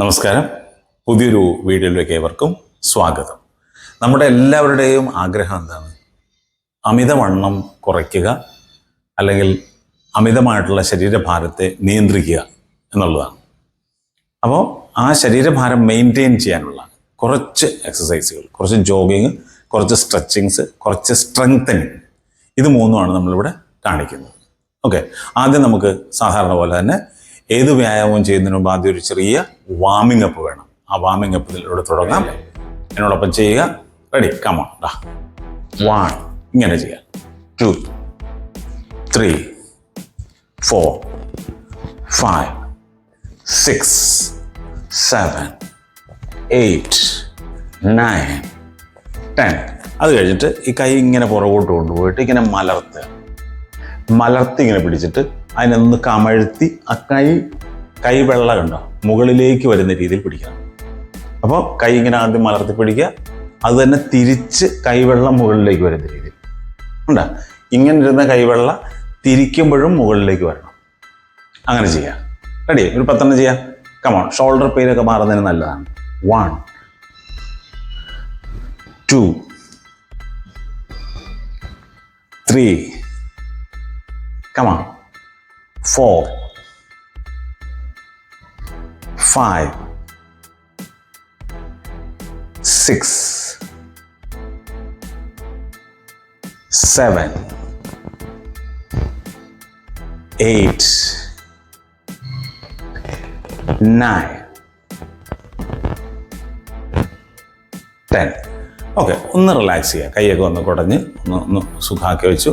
നമസ്കാരം. പുതിയൊരു വീഡിയോയിലേക്ക് ഏവർക്കും സ്വാഗതം. നമ്മുടെ എല്ലാവരുടെയും ആഗ്രഹം എന്താണ്? അമിതവണ്ണം കുറയ്ക്കുക അല്ലെങ്കിൽ അമിതമായിട്ടുള്ള ശരീരഭാരത്തെ നിയന്ത്രിക്കുക എന്നുള്ളതാണ്. അപ്പോൾ ആ ശരീരഭാരം മെയിന്റെയിൻ ചെയ്യാനുള്ള കുറച്ച് എക്സസൈസുകൾ കുറച്ച് ജോഗിങ് കുറച്ച് സ്ട്രെച്ചിങ്സ് കുറച്ച് സ്ട്രെങ്തനിങ് ഇത് മൂന്നുമാണ് നമ്മളിവിടെ കാണിക്കുന്നത്. ഓക്കെ ആദ്യം നമുക്ക് സാധാരണ പോലെ തന്നെ ഏത് വ്യായാമവും ചെയ്യുന്നതിന് മുമ്പ് ആദ്യം ഒരു ചെറിയ വാമിംഗ് അപ്പ് വേണം. ആ വാമിംഗ് അപ്പ് ഇതിലൂടെ തുടങ്ങാം. എന്നോടൊപ്പം ചെയ്യുക. റെഡി കമോൺ ഡാ വൺ ഇങ്ങനെ ചെയ്യാം. Two three four five six seven eight nine ten അത് കഴിഞ്ഞിട്ട് ഈ കൈ ഇങ്ങനെ പുറകോട്ട് കൊണ്ടുപോയിട്ട് ഇങ്ങനെ മലർത്തുക. മലർത്തി ഇങ്ങനെ പിടിച്ചിട്ട് അതിനൊന്ന് കമഴ്ത്തി ആ കൈ കൈ വെള്ള കണ്ടോ മുകളിലേക്ക് വരുന്ന രീതിയിൽ പിടിക്കണം. അപ്പോൾ കൈ ഇങ്ങനെ ആദ്യം മലർത്തി പിടിക്കുക. അത് തന്നെ തിരിച്ച് കൈവെള്ളം മുകളിലേക്ക് വരുന്ന രീതിയിൽ. ഉണ്ടോ? ഇങ്ങനെ ഇരുന്ന കൈവെള്ള തിരിക്കുമ്പോഴും മുകളിലേക്ക് വരണം. അങ്ങനെ ചെയ്യാം. റെഡി ഒരു പത്തെണ്ണം ചെയ്യാം. കമോൺ ഷോൾഡർ പെയിൻ ഒക്കെ മാറുന്നതിന് നല്ലതാണ്. One two three come on four five, six, seven, eight, nine. Ten okay ഒന്ന് റിലാക്സ് ചെയ്യുക കൈയൊക്കെ ഒന്ന് കുടഞ്ഞ് ഒന്ന് ഒന്ന് സുഖമാക്കി വെച്ചു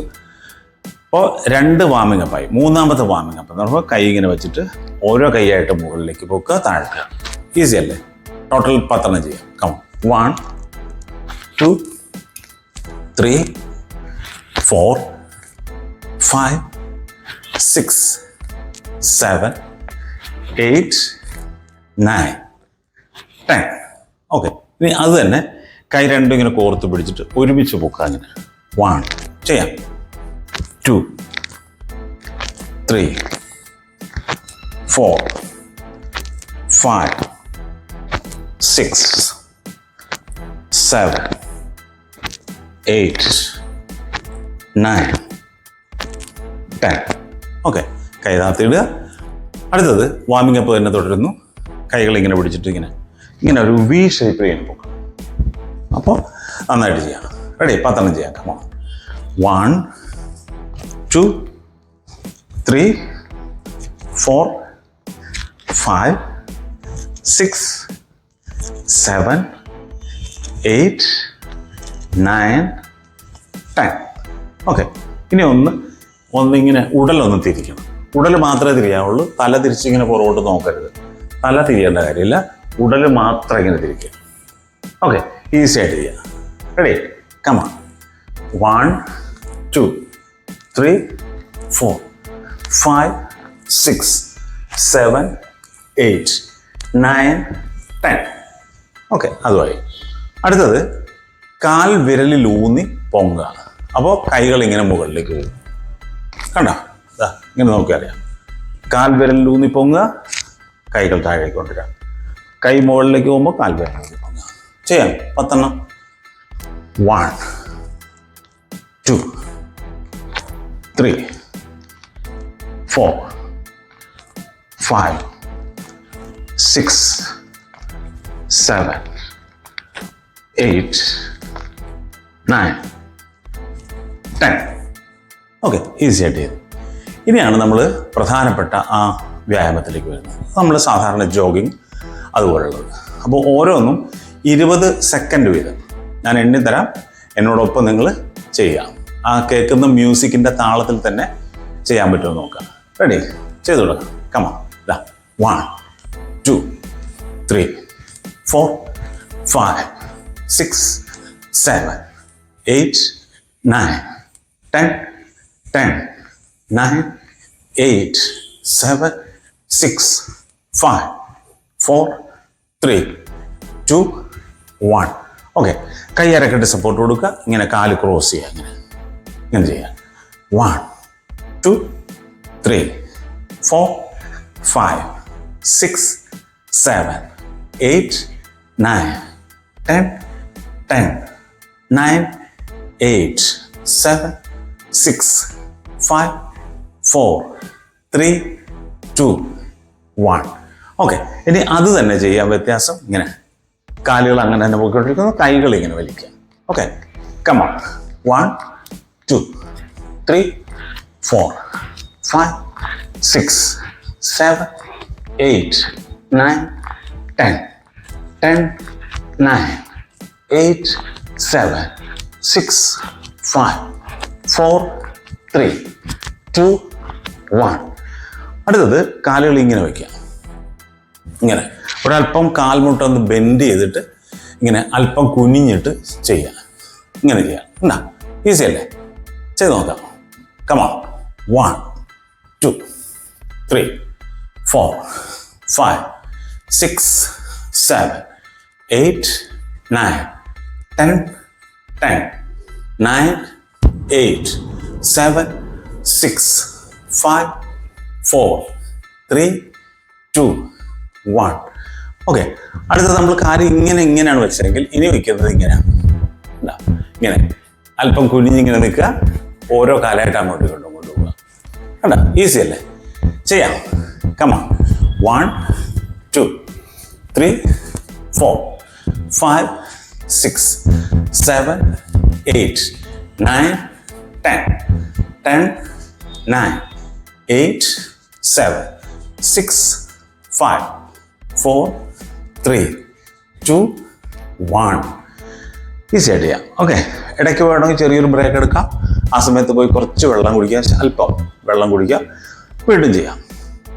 അപ്പോൾ രണ്ട് വാമിംഗ് അപ്പായി മൂന്നാമത്തെ വാമിംഗ് അപ്പ് എന്ന് പറയുമ്പോൾ കൈ ഇങ്ങനെ വെച്ചിട്ട് ഓരോ കൈയായിട്ട് മുകളിലേക്ക് പൊക്കുക താഴ്ത്തുക ഈസി അല്ലേ? ടോട്ടൽ പത്തെണ്ണം ചെയ്യാം. Come one two three four five six seven eight nine ten okay ഇനി അത് തന്നെ കൈ രണ്ടും ഇങ്ങനെ കോർത്ത് പിടിച്ചിട്ട് ഒരുമിച്ച് പൊക്കുക അങ്ങനെ. വൺ ചെയ്യാം. Two three four five six seven eight nine ten. Okay കൈ താത്തിയിടുക. അടുത്തത് വാമിംഗ് അപ്പ് തന്നെ തുടരുന്നു. കൈകൾ ഇങ്ങനെ പിടിച്ചിട്ട് ഇങ്ങനെ ഇങ്ങനെ ഒരു വി ഷേപ്പ് പോക്കണം അപ്പോൾ നന്നായിട്ട് ചെയ്യാം. റെഡി പത്തെണ്ണം ചെയ്യാം. Come on one two three four five six seven eight nine ten okay ഇനി ഒന്ന് ഒന്നിങ്ങനെ ഉടലൊന്ന് തിരിക്കണം. ഉടൽ മാത്രമേ തിരിയാവുള്ളൂ. തല തിരിച്ചിങ്ങനെ പുറകോട്ട് നോക്കരുത്. തല തിരിയേണ്ട കാര്യമില്ല. ഉടൽ മാത്രം ഇങ്ങനെ തിരിക്കുക. ഓക്കെ ഈസി ആയിട്ട് ചെയ്യാം. Ready come on one two three four five six seven eight nine ten okay അതുമായി അടുത്തത് കാൽ വിരലിലൂന്നി പൊങ്ങുക അപ്പോൾ കൈകൾ ഇങ്ങനെ മുകളിലേക്ക് പോകും കണ്ടോ? ഇങ്ങനെ നോക്കിയറിയാം കാൽ വിരലിലൂന്നി പൊങ്ങുക കൈകൾ താഴേക്ക് കൊണ്ടുവരാം കൈ മുകളിലേക്ക് പോകുമ്പോൾ കാൽ വിരലിലേക്ക് പൊങ്ങുക. ചെയ്യാം. പത്തെണ്ണം. One two four five, six, seven, eight, nine, ten okay easy ആയിട്ട് ചെയ്തു. ഇനിയാണ് നമ്മൾ പ്രധാനപ്പെട്ട ആ വ്യായാമത്തിലേക്ക് വരുന്നത്. നമ്മൾ സാധാരണ ജോഗിങ് അതുപോലുള്ളത്. അപ്പോൾ ഓരോന്നും ഇരുപത് സെക്കൻഡ് വീതം. ഞാൻ എണ്ണിത്തരാം എന്നോടൊപ്പം നിങ്ങൾ ചെയ്യാം. ആ കേൾക്കുന്ന മ്യൂസിക്കിന്റെ താളത്തിൽ തന്നെ ചെയ്യാൻ പറ്റുമോ നോക്കാം. റെഡി ചെയ്തു തുടങ്ങാം come on one two three four five six seven eight nine ten ten nine eight seven six five four three two one okay കൈ സപ്പോർട്ട് കൊടുക്കുക. ഇങ്ങനെ കാൽ ക്രോസ് ചെയ്യുക. ഇങ്ങനെ. ഇങ്ങനെ ചെയ്യുക. One two three four five six seven eight nine ten ten nine eight seven six five four three two one okay ഇനി അത് തന്നെ ചെയ്യാൻ വ്യത്യാസം ഇങ്ങനെ. കാലുകൾ അങ്ങനെ തന്നെ പോയിക്കൊണ്ടിരിക്കുന്നു കൈകൾ ഇങ്ങനെ വലിക്കുക. Okay come on one two three four five six, seven, eight, nine, ten. Ten, nine, eight, seven, six, five, four, three, two, one. അടുത്തത് കാലുകൾ ഇങ്ങനെ വയ്ക്കുക. ഇങ്ങനെ. ഒരല്പം കാൽമുട്ടൊന്ന് ബെൻഡ് ചെയ്തിട്ട് ഇങ്ങനെ അല്പം കുനിഞ്ഞിട്ട് ചെയ്യുക. ഇങ്ങനെ ചെയ്യുക. എന്നാ? ഈസി അല്ലേ? ചെയ്ത് നോക്കാം. Come on one two three four five six seven eight nine ten ten nine eight seven six five four three two one okay അടുത്തത് നമ്മൾ കാര്യം ഇങ്ങനെ ഇങ്ങനെയാണ് വെച്ചതെങ്കിൽ ഇനി വയ്ക്കുന്നത് ഇങ്ങനെയാണ്. ഇങ്ങനെ. അല്പം കുനിഞ്ഞിങ്ങനെ നിൽക്കുക. ഓരോ കാലമായിട്ട് അങ്ങോട്ടും കണ്ട? ഈസി അല്ലേ? ചെയ്യാം. Come on one two three four five six seven eight nine ten ten nine eight seven six five four three two one easy ആയിട്ട് ചെയ്യാം ഓക്കെ ഇടയ്ക്ക് വേണമെങ്കിൽ ചെറിയൊരു ബ്രേക്ക് എടുക്കാം. ആ സമയത്ത് പോയി കുറച്ച് വെള്ളം കുടിക്കുക അല്പം വെള്ളം കുടിക്കുക വീണ്ടും ചെയ്യാം.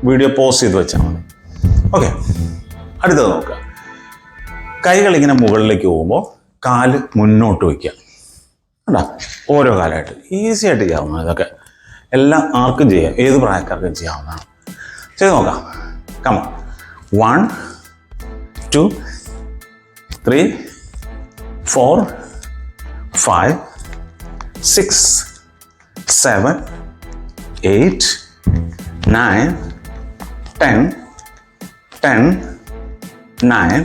വീഡിയോ പോസ് ചെയ്ത് വെച്ചാൽ മതി. ഓക്കെ അടുത്തത് നോക്കുക. കൈകൾ ഇങ്ങനെ മുകളിലേക്ക് പോകുമ്പോൾ കാൽ മുന്നോട്ട് വയ്ക്കുക. കണ്ടാ? ഓരോ കാലമായിട്ട് ഈസി ആയിട്ട് ചെയ്യാവുന്ന ഇതൊക്കെ. എല്ലാം ആർക്കും ചെയ്യാം. ഏത് പ്രായക്കാർക്കും ചെയ്യാവുന്നതാണ്. ചെയ്ത് നോക്കാം. Come on one two three four five six seven eight nine ten ten nine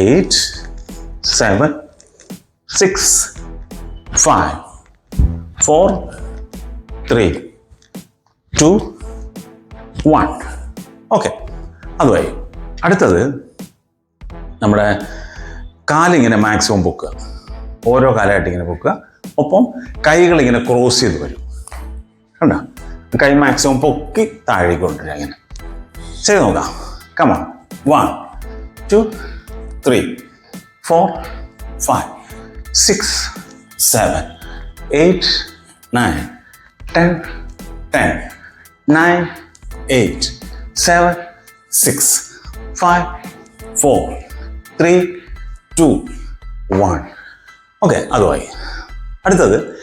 eight seven six five four three two one okay അതുമായി അടുത്തത് നമ്മുടെ കാലിങ്ങനെ മാക്സിമം പൊക്കുക ഓരോ കാലമായിട്ട് ഇങ്ങനെ പൊക്കുക ഒപ്പം കൈകൾ ഇങ്ങനെ ക്രോസ് ചെയ്ത് വരും. കണ്ടോ? കൈ മാക്സിമം പൊക്കി താഴേക്ക് കൊണ്ടുവരിക ഇങ്ങനെ ചെയ്ത് നോക്കാം. Come on one two three four five six seven eight nine ten ten nine eight seven six five four three two one okay അതുമായി. അടുത്തത്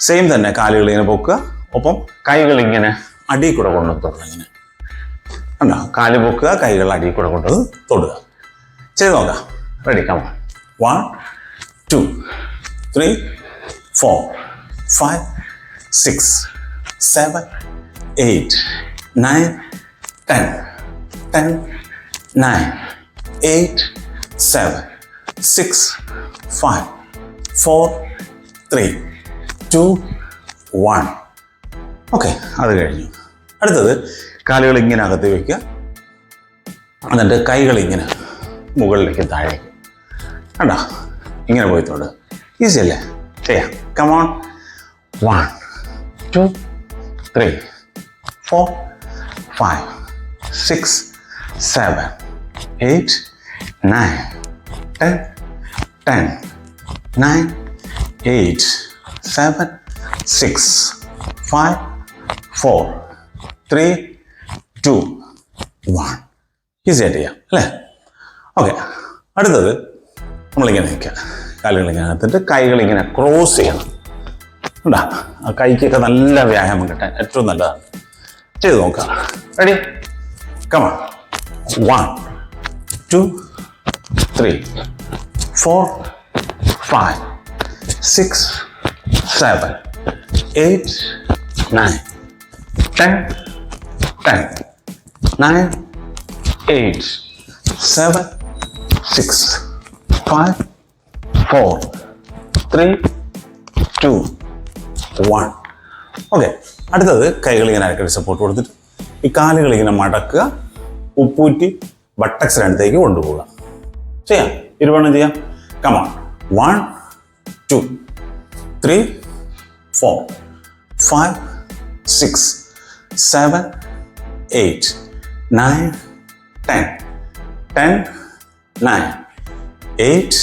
സെയിം തന്നെ കാലുകൾ ഇങ്ങനെ പൊക്കുക. ഒപ്പം കൈകൾ ഇങ്ങനെ അടിയിൽ കൂടെ കൊണ്ടു തൊടുക ഇങ്ങനെ. കണ്ടോ? കാൽ പൊക്കുക കൈകൾ അടിയിൽ കൂടെ കൊണ്ടത് തൊടുക. ചെയ്ത് നോക്കാം. Ready come on one two three four five six seven eight nine ten ten nine eight seven six five four three two one okay അത് കഴിഞ്ഞു. അടുത്തത് കാലുകൾ ഇങ്ങനെ അകത്ത് വയ്ക്കുക എന്നിട്ട് കൈകൾ ഇങ്ങനെ മുകളിലേക്ക് താഴേക്ക്. കണ്ടോ? ഇങ്ങനെ പോയിത്തോണ്ട് ഈസി അല്ലേ? ചെയ്യാം come on one two three four five six seven eight nine ten ten nine eight seven six five four three two one easy ആയിട്ട് ചെയ്യാം അല്ലേ? ഓക്കെ അടുത്തത് നമ്മളിങ്ങനെ നിൽക്കുക. കാലുകൾ ഇങ്ങനെ എടുത്തിട്ട് കൈകളിങ്ങനെ ക്രോസ് ചെയ്യണം. ഉണ്ടാ ആ കൈക്കൊക്കെ നല്ല വ്യായാമം കിട്ടാൻ ഏറ്റവും നല്ലതാണ്. ചെയ്ത് നോക്കാം ready come one two three four five six seven eight nine ten ten nine eight seven six five four three two one okay അടുത്തത് കൈകൾ ഇങ്ങനെ അരക്കടി സപ്പോർട്ട് കൊടുത്തിട്ട് ഈ കാലുകൾ ഇങ്ങനെ മടക്കുക. ഉപ്പൂറ്റി ബട്ടക്സിനടുത്തേക്ക് കൊണ്ടുപോകുക ചെയ്യാം. ഇരുവണ്ണം ചെയ്യാം. Come on one three four five six seven eight nine ten ten nine eight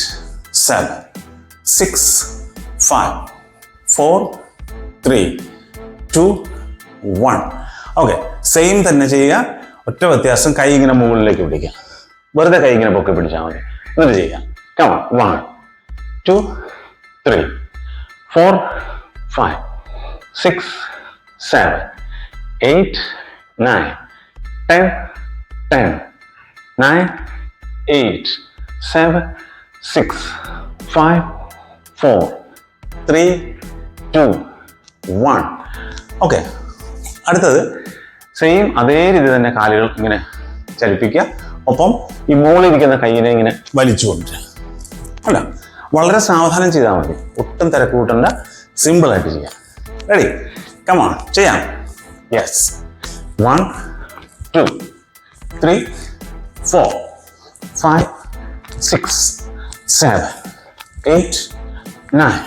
seven six five four three two one okay same തന്നെ ചെയ്യുക. ഒറ്റ വ്യത്യാസം കൈ ഇങ്ങനെ മുകളിലേക്ക് പിടിക്കുക. വെറുതെ കൈ ഇങ്ങനെ പൊക്കി പിടിച്ചാൽ മതി. എന്നിട്ട് ചെയ്യാം come one two three four five six seven eight nine ten ten nine eight seven six five four three two one okay അടുത്തത് സെയിം അതേ രീതി തന്നെ കാലുകൾ ഇങ്ങനെ ചലിപ്പിക്കുക. ഒപ്പം ഈ മുകളിലിരിക്കുന്ന കൈയിനെ ഇങ്ങനെ വലിച്ചു കൊണ്ടുവരിക. അല്ല. വളരെ സാവധാനം ചെയ്താൽ മതി. ഒട്ടും തിരക്ക് കൂട്ടണ്ട സിമ്പിൾ ആയിട്ട് ചെയ്യാം. റെഡി കമാൺ ചെയ്യാം. Yes one two three four five six seven eight nine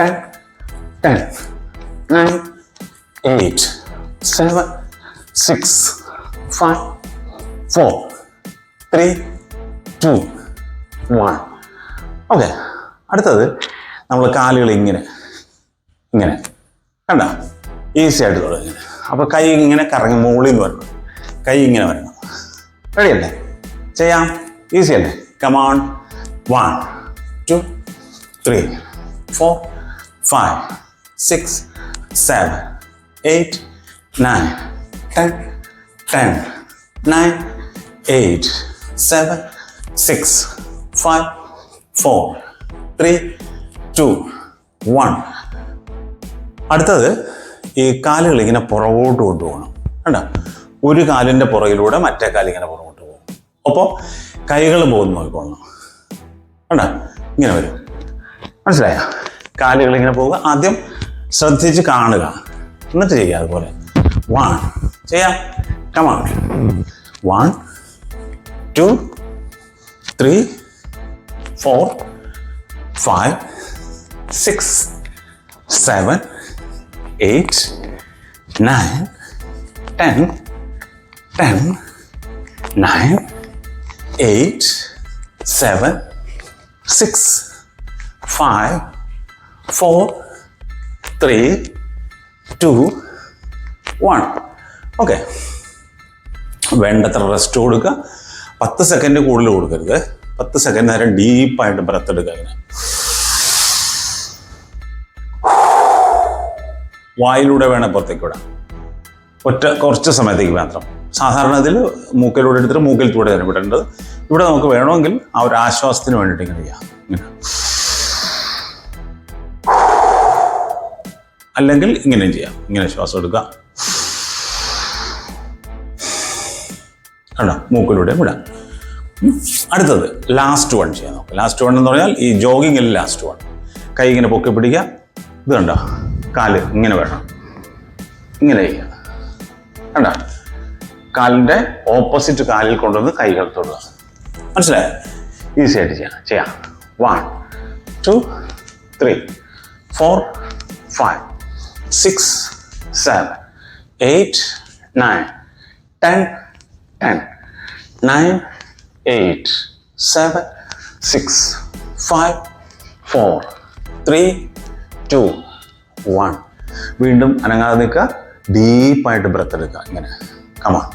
ten ten nine eight seven six five four three two one okay. അടുത്തത് നമ്മൾ കാലുകൾ ഇങ്ങനെ ഇങ്ങനെ. കണ്ട? ഈസി ആയിട്ട് തുടങ്ങി. അപ്പോൾ കൈ ഇങ്ങനെ കറങ്ങി മുകളിൽ നിന്ന് വരണം. കൈ ഇങ്ങനെ വരണം. റെഡിയല്ലേ ചെയ്യാം. ഈസി അല്ലേ? Come on one two three four five six seven eight nine ten ten nine eight seven six five four three two one അടുത്തത് ഈ കാലുകൾ ഇങ്ങനെ പുറകോട്ട് കൊണ്ടുപോകണം. കണ്ട? ഒരു കാലിന്റെ പുറകിലൂടെ മറ്റേ കാലിങ്ങനെ പുറകോട്ട് പോകും. അപ്പോൾ കൈകൾ പോകുന്ന നോക്കിക്കോളണം കണ്ട? ഇങ്ങനെ വരും. മനസ്സിലായ? കാലുകൾ ഇങ്ങനെ പോവുക ആദ്യം ശ്രദ്ധിച്ച് കാണുക. എന്നിട്ട് ചെയ്യുക അതുപോലെ. വൺ ചെയ്യാം. Come on one two three four five six seven eight nine ten ten nine eight seven six five four three two one okay വേണ്ടത്ര റെസ്റ്റ് കൊടുക്കുക പത്ത് സെക്കൻഡ് കൂടുതൽ കൊടുക്കരുത്. പത്ത് സെക്കൻഡ് നേരം ഡീപ്പായിട്ട് ബ്രത്ത് എടുക്കുക ഇങ്ങനെ. വായിലൂടെ വേണം പുറത്തേക്ക് വിടാം. ഒറ്റ കുറച്ച് സമയത്തേക്ക് മാത്രം. സാധാരണ ഇതിൽ മൂക്കിലൂടെ എടുത്തിട്ട് മൂക്കിലൂടെ തന്നെ വിടേണ്ടത്. ഇവിടെ നമുക്ക് വേണമെങ്കിൽ ആ ഒരു ആശ്വാസത്തിന് വേണ്ടിയിട്ട് ഇങ്ങനെ ചെയ്യാം. ഇങ്ങനെ. അല്ലെങ്കിൽ ഇങ്ങനെയും ചെയ്യാം. ഇങ്ങനെ ശ്വാസം എടുക്കുക. കണ്ടോ? മൂക്കിലൂടെ വിടാം. അടുത്തത് ലാസ്റ്റ് വൺ ചെയ്യാൻ നോക്കാം. ലാസ്റ്റ് വൺ എന്ന് പറഞ്ഞാൽ ഈ ജോഗിങ്ങിൽ ലാസ്റ്റ് വൺ കൈ ഇങ്ങനെ പൊക്കി പിടിക്കുക. ഇത് കണ്ടോ? കാൽ ഇങ്ങനെ വേണം ഇങ്ങനെ ചെയ്യുക. കണ്ടോ? കാലിന്റെ ഓപ്പോസിറ്റ് കാലിൽ കൊണ്ടുവന്ന് കൈകൾ തൊടുക. മനസ്സിലായോ? ഈസി ആയിട്ട് ചെയ്യാം. ചെയ്യാം. One two three four five six seven eight nine ten ten nine eight seven six five four three two one. വീണ്ടും അനങ്ങാതെ നിൽക്കുക. ഡീപ്പായിട്ട് ബ്രത്ത് എടുക്കുക. ഇങ്ങനെ. കമാ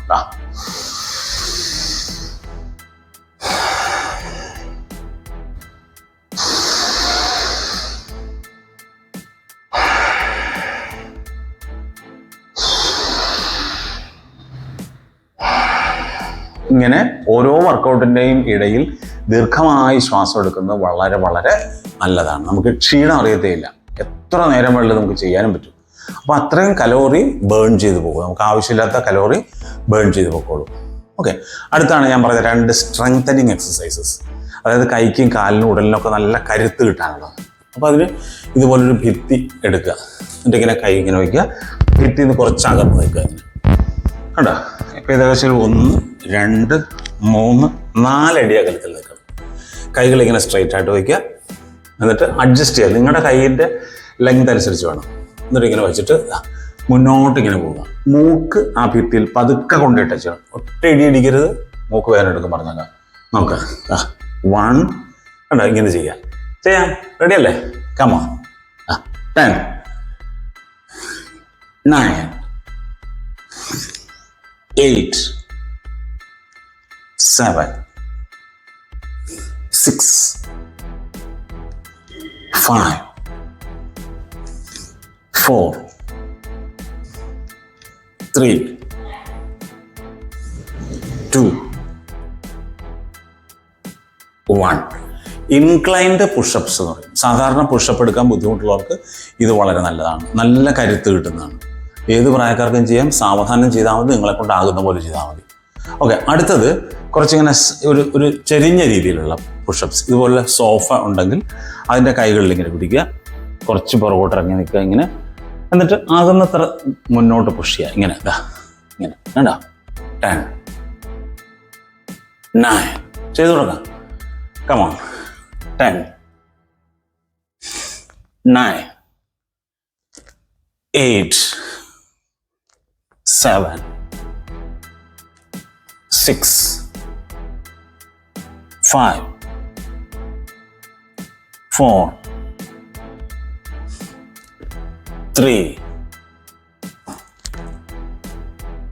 ഇങ്ങനെ ഓരോ വർക്കൗട്ടിന്റെയും ഇടയിൽ ദീർഘമായി ശ്വാസം എടുക്കുന്നത് വളരെ വളരെ നല്ലതാണ്. നമുക്ക് ക്ഷീണം അറിയത്തേയില്ല. എത്ര നേരം വേണമെങ്കിലും നമുക്ക് ചെയ്യാനും പറ്റും. അപ്പോൾ അത്രയും കലോറി ബേൺ ചെയ്ത് പോകും നമുക്ക് ആവശ്യമില്ലാത്ത കലോറി ബേൺ ചെയ്ത് പോയിക്കോളും. ഓക്കെ അടുത്താണ് ഞാൻ പറഞ്ഞ രണ്ട് സ്ട്രെങ്തനിങ് എക്സസൈസസ് അതായത് കൈക്കും കാലിനും ഉടലിനൊക്കെ നല്ല കരുത്ത് കിട്ടാനുള്ളത്. അപ്പോൾ അതിൽ ഇതുപോലൊരു ഭിത്തി എടുക്കുക. എന്നിട്ട് ഇങ്ങനെ കൈ ഇങ്ങനെ വയ്ക്കുക. ഭിത്തിന്ന് കുറച്ച് അകന്ന് നിൽക്കുക കണ്ടോ? ഇപ്പോൾ ഏകദേശം ഒരു ഒന്ന് രണ്ട് മൂന്ന് നാലടി അകലത്തിൽ നിൽക്കണം കൈകൾ ഇങ്ങനെ സ്ട്രൈറ്റ് ആയിട്ട് വയ്ക്കുക. എന്നിട്ട് അഡ്ജസ്റ്റ് ചെയ്യുക. നിങ്ങളുടെ കൈയിന്റെ ലെങ്ത് അനുസരിച്ച് വേണം. എന്നിട്ട് ഇങ്ങനെ വെച്ചിട്ട് മുന്നോട്ട് ഇങ്ങനെ പോവുക. മൂക്ക് ആ ഭിത്തിയിൽ പതുക്കെ കൊണ്ടിട്ട് ചെയ്യണം ഒറ്റ ഇടി ഇടിക്കരുത്. മൂക്ക് വേദന എടുക്കും പറഞ്ഞേക്കാം നോക്ക. വൺ കണ്ടോ? ഇങ്ങനെ ചെയ്യാം. ചെയ്യാം. റെഡി അല്ലേ? Come on ten nine eight seven six five, four, three, two, one. Inclined pushups എന്ന് പറയും. സാധാരണ പുഷപ്പ് എടുക്കാൻ ബുദ്ധിമുട്ടുള്ളവർക്ക് ഇത് വളരെ നല്ലതാണ്. നല്ല കരുത്ത് കിട്ടുന്നതാണ്. ഏത് പ്രായക്കാർക്കും ചെയ്യാം സാവധാനം ചെയ്താൽ മതി നിങ്ങളെ കൊണ്ടാകുന്ന പോലെ ചെയ്താൽ മതി. ഓക്കെ അടുത്തത് കുറച്ചിങ്ങനെ ഒരു ഒരു ചെരിഞ്ഞ രീതിയിലുള്ള പുഷപ്സ് ഇതുപോലെ സോഫ ഉണ്ടെങ്കിൽ അതിന്റെ കൈകളിൽ ഇങ്ങനെ പിടിക്കുക. കുറച്ച് പുറകോട്ട് ഇറങ്ങി നിൽക്കുക ഇങ്ങനെ. എന്നിട്ട് ആകുന്നത്ര മുന്നോട്ട് പുഷ് ചെയ്യുക. ഇങ്ങനെ ദാ ഇങ്ങനെ. വേണ്ട ടെൻ നയൻ ചെയ്തു തുടങ്ങാം come on ten nine eight seven six, five, four, three,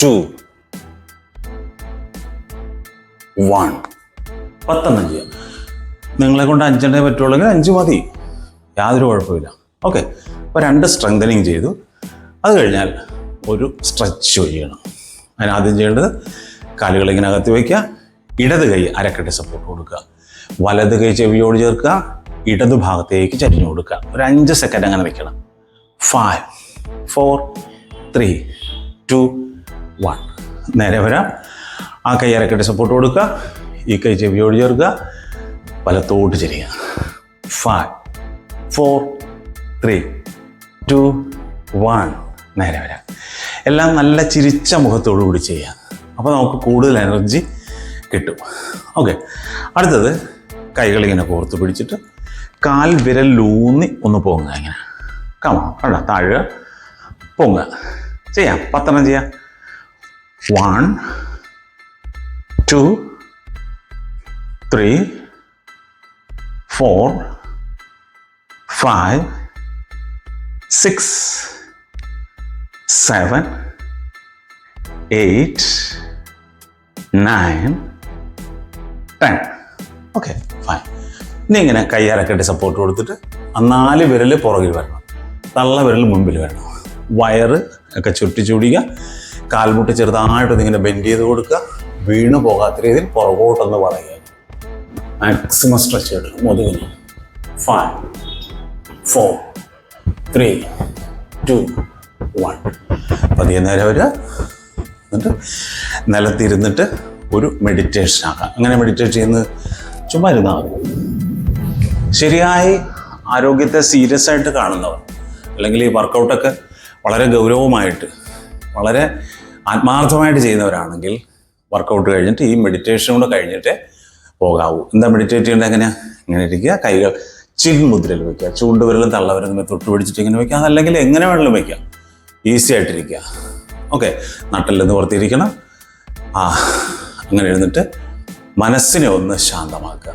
two, one. പത്തെണ്ണം ചെയ്യാം നിങ്ങളെ കൊണ്ട് അഞ്ചെണ്ണേ പറ്റുള്ളെങ്കിൽ അഞ്ച് മതി. യാതൊരു കുഴപ്പമില്ല ഓക്കെ അപ്പോൾ രണ്ട് സ്ട്രെങ്തനിങ് ചെയ്തു. അത് കഴിഞ്ഞാൽ ഒരു സ്ട്രെച്ച് ചെയ്യണം. അതിനാദ്യം ചെയ്യേണ്ടത് കാലുകൾ ഇങ്ങനെ അകത്തി വയ്ക്കുക. ഇടത് കൈ അരക്കെട്ട് സപ്പോർട്ട് കൊടുക്കുക. വലത് കൈ ചെവിയോട് ചേർക്കുക. ഇടതു ഭാഗത്തേക്ക് ചരിഞ്ഞു കൊടുക്കുക. ഒരു അഞ്ച് സെക്കൻഡ് അങ്ങനെ വെക്കണം. Five four three two one നേരെ വരാം. ആ കൈ അരക്കെട്ട് സപ്പോർട്ട് കൊടുക്കുക. ഈ കൈ ചെവിയോട് ചേർക്കുക. വലത്തോട്ട് ചെരിയുക. Five four three two one നേരെ വരാം. എല്ലാം നല്ല ചിരിച്ച മുഖത്തോടു കൂടി ചെയ്യുക. അപ്പോൾ നമുക്ക് കൂടുതൽ എനർജി കിട്ടും. ഓക്കെ. അടുത്തത് കൈകളിങ്ങനെ കോർത്ത് പിടിച്ചിട്ട് കാൽ വിരൽ ലൂന്നി ഒന്ന് പൊങ്ങുക ഇങ്ങനെ. കമ കണ്ട? താഴെ പൊങ്ങുക. ചെയ്യാം. പത്തെണ്ണം ചെയ്യാം. One two three four five six seven eight nine ten. Okay fine. ഇനി ഇങ്ങനെ കയ്യാലക്കെട്ട് സപ്പോർട്ട് കൊടുത്തിട്ട് ആ നാല് വിരൽ പുറകിൽ വരണം. തള്ള വിരൽ മുമ്പിൽ വരണം. വയറ് ഒക്കെ ചുറ്റി ചൂടിക്കുക കാൽമുട്ട് ചെറുതായിട്ടൊന്ന് ഇങ്ങനെ ബെൻഡ് ചെയ്ത് കൊടുക്കുക. വീണു പോകാത്ത രീതിയിൽ പുറകോട്ടൊന്ന് പറയുക. മാക്സിമം സ്ട്രെച്ച് എടുക്കും. മുതുകിന് five four three two one പതിയെ നേരം അവർ എന്നിട്ട് നിലത്തിരുന്നിട്ട് ഒരു മെഡിറ്റേഷൻ ആക്കാം. അങ്ങനെ മെഡിറ്റേറ്റ് ചെയ്യുന്നത്? ചുമ്മാ ഇരുന്നാൽ മതി. ശരിയായി ആരോഗ്യത്തെ സീരിയസ് ആയിട്ട് കാണുന്നവർ അല്ലെങ്കിൽ ഈ വർക്കൗട്ടൊക്കെ വളരെ ഗൗരവമായിട്ട് വളരെ ആത്മാർത്ഥമായിട്ട് ചെയ്യുന്നവരാണെങ്കിൽ വർക്കൗട്ട് കഴിഞ്ഞിട്ട് ഈ മെഡിറ്റേഷൻ കൂടെ കഴിഞ്ഞിട്ടേ പോകാവൂ. എന്താ മെഡിറ്റേറ്റ് ചെയ്യേണ്ടത് എങ്ങനെയാണ് ഇങ്ങനെ ഇരിക്കുക കൈകൾ ചിൻ മുദ്രയിൽ വയ്ക്കുക ചൂണ്ടുവിരലും തള്ളവിരലും തമ്മിൽ തൊട്ട് പിടിച്ചിട്ട് ഇങ്ങനെ വയ്ക്കുക അതല്ലെങ്കിൽ എങ്ങനെ വേണമെങ്കിലും വയ്ക്കാം ഈസി ആയിട്ടിരിക്കുക ഓക്കെ നട്ടിൽ നിന്ന് പുറത്തിരിക്കണം. ആ അങ്ങനെ എഴുന്നിട്ട് മനസ്സിനെ ഒന്ന് ശാന്തമാക്കുക.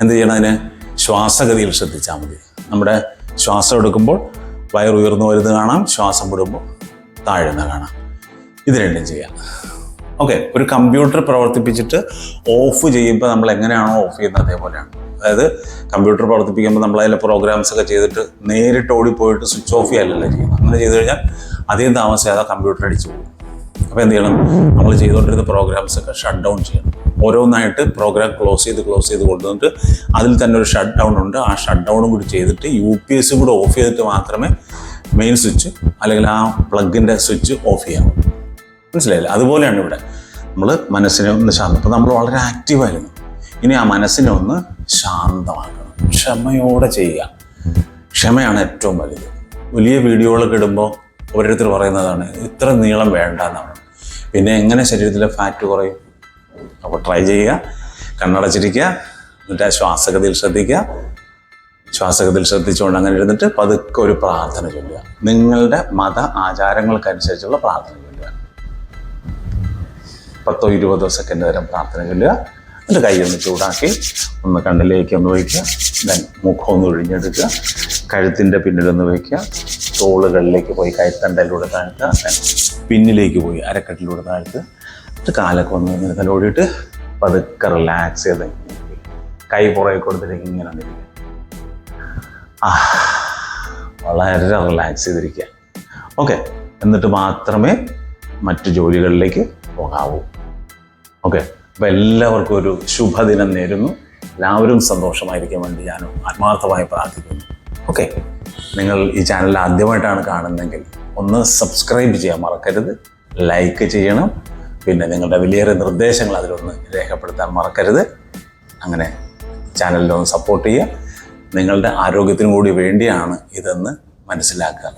എന്ത് ചെയ്യണം അതിന്? ശ്വാസഗതിയിൽ ശ്രദ്ധിച്ചാൽ മതി. നമ്മുടെ ശ്വാസം എടുക്കുമ്പോൾ വയർ ഉയർന്നു വരുന്നത് കാണാം ശ്വാസം വിടുമ്പോൾ താഴ്ന്ന കാണാം. ഇത് രണ്ടും ചെയ്യാം. ഓക്കെ ഒരു കമ്പ്യൂട്ടർ പ്രവർത്തിപ്പിച്ചിട്ട് ഓഫ് ചെയ്യുമ്പോൾ നമ്മൾ എങ്ങനെയാണോ ഓഫ് ചെയ്യുന്നത് അതേപോലെയാണ്. അതായത് കമ്പ്യൂട്ടർ പ്രവർത്തിപ്പിക്കുമ്പോൾ നമ്മൾ അതിലെ പ്രോഗ്രാംസ് ഒക്കെ ചെയ്തിട്ട് നേരിട്ട് ഓടിപ്പോയിട്ട് സ്വിച്ച് ഓഫ് ചെയ്യാനല്ലേ ചെയ്യുന്നത്. അങ്ങനെ ചെയ്ത് കഴിഞ്ഞാൽ അധികം താമസിയാതെ കമ്പ്യൂട്ടർ അടിച്ചു പോകും. അപ്പോൾ എന്ത് ചെയ്യണം? നമ്മൾ ചെയ്തുകൊണ്ടിരുന്ന പ്രോഗ്രാംസ് ഒക്കെ ഷട്ട് ഡൗൺ ചെയ്യണം. ഓരോന്നായിട്ട് പ്രോഗ്രാം ക്ലോസ് ചെയ്ത് ക്ലോസ് ചെയ്ത് കൊണ്ടുവന്നിട്ട് അതിൽ തന്നെ ഒരു ഷട്ട് ഡൗൺ ഉണ്ട്. ആ ഷട്ട് ഡൗണും കൂടി ചെയ്തിട്ട് യു പി എസ് കൂടെ ഓഫ് ചെയ്തിട്ട് മാത്രമേ മെയിൻ സ്വിച്ച് അല്ലെങ്കിൽ ആ പ്ലഗിന്റെ സ്വിച്ച് ഓഫ് ചെയ്യാവൂ. മനസ്സിലായില്ല? അതുപോലെയാണ് ഇവിടെ. നമ്മൾ മനസ്സിനെ ഒന്ന് ശാന്തം. അപ്പോൾ നമ്മൾ വളരെ ആക്റ്റീവായിരുന്നു ഇനി ആ മനസ്സിനെ ഒന്ന് ശാന്തമാക്കണം. ക്ഷമയോടെ ചെയ്യുക. ക്ഷമയാണ് ഏറ്റവും വലുത്. വലിയ വീഡിയോകളൊക്കെ ഇടുമ്പോൾ ഓരോരുത്തർ പറയുന്നതാണ് ഇത്ര നീളം വേണ്ട എന്നാണ് പിന്നെ എങ്ങനെ ശരീരത്തിലെ ഫാറ്റ് കുറയും? അപ്പോൾ ട്രൈ ചെയ്യുക. കണ്ണടച്ചിരിക്കുക. എന്നിട്ട് ആ ശ്വാസഗതിയിൽ ശ്രദ്ധിക്കുക. ശ്വാസഗതിയിൽ ശ്രദ്ധിച്ചുകൊണ്ട് അങ്ങനെ ഇരുന്നിട്ട് പതുക്കെ ഒരു പ്രാർത്ഥന ചൊല്ലുക. നിങ്ങളുടെ മത ആചാരങ്ങൾക്കനുസരിച്ചുള്ള പ്രാർത്ഥന ചൊല്ലുക. പത്തോ ഇരുപതോ സെക്കൻഡ് വരെ പ്രാർത്ഥന ചൊല്ലുക. എന്നിട്ട് കൈ ഒന്ന് ചൂടാക്കി ഒന്ന് കണ്ണിലേക്ക് ഒന്ന് വയ്ക്കുക. ദെൻ മുഖം ഒന്ന് ഒഴിഞ്ഞെടുക്കുക. കഴുത്തിന്റെ പിന്നിലൊന്ന് വയ്ക്കുക. തോളുകളിലേക്ക് പോയി കൈത്തണ്ടയിലൂടെ താഴ്ത്തുക. ദെൻ പിന്നിലേക്ക് പോയി അരക്കെട്ടിലൂടെ താഴ്ത്തുക. എന്നിട്ട് കാലൊക്കെ ഒന്ന് ഇങ്ങനെ തലോടിയിട്ട് പതുക്കെ റിലാക്സ് ചെയ്ത് കൈ പുറകെ കൊടുത്തിട്ട് ഇങ്ങനെ നിൽക്കുക ആ വളരെ റിലാക്സ് ചെയ്തിരിക്കുക. ഓക്കെ എന്നിട്ട് മാത്രമേ മറ്റു ജോലികളിലേക്ക് പോകാവൂ. ഓക്കെ അപ്പോൾ എല്ലാവർക്കും ഒരു ശുഭദിനം നേരുന്നു. എല്ലാവരും സന്തോഷമായിരിക്കാൻ വേണ്ടി ഞാനും ആത്മാർത്ഥമായി പ്രാർത്ഥിക്കുന്നു. ഓക്കെ നിങ്ങൾ ഈ ചാനൽ ആദ്യമായിട്ടാണ് കാണുന്നതെങ്കിൽ ഒന്ന് സബ്സ്ക്രൈബ് ചെയ്യാൻ മറക്കരുത്. ലൈക്ക് ചെയ്യണം. പിന്നെ നിങ്ങളുടെ വലിയേറെ നിർദ്ദേശങ്ങൾ അതിലൊന്ന് രേഖപ്പെടുത്താൻ മറക്കരുത്. അങ്ങനെ ചാനലിലൊന്ന് സപ്പോർട്ട് ചെയ്യുക. നിങ്ങളുടെ ആരോഗ്യത്തിനും കൂടി വേണ്ടിയാണ് ഇതെന്ന് മനസ്സിലാക്കുക.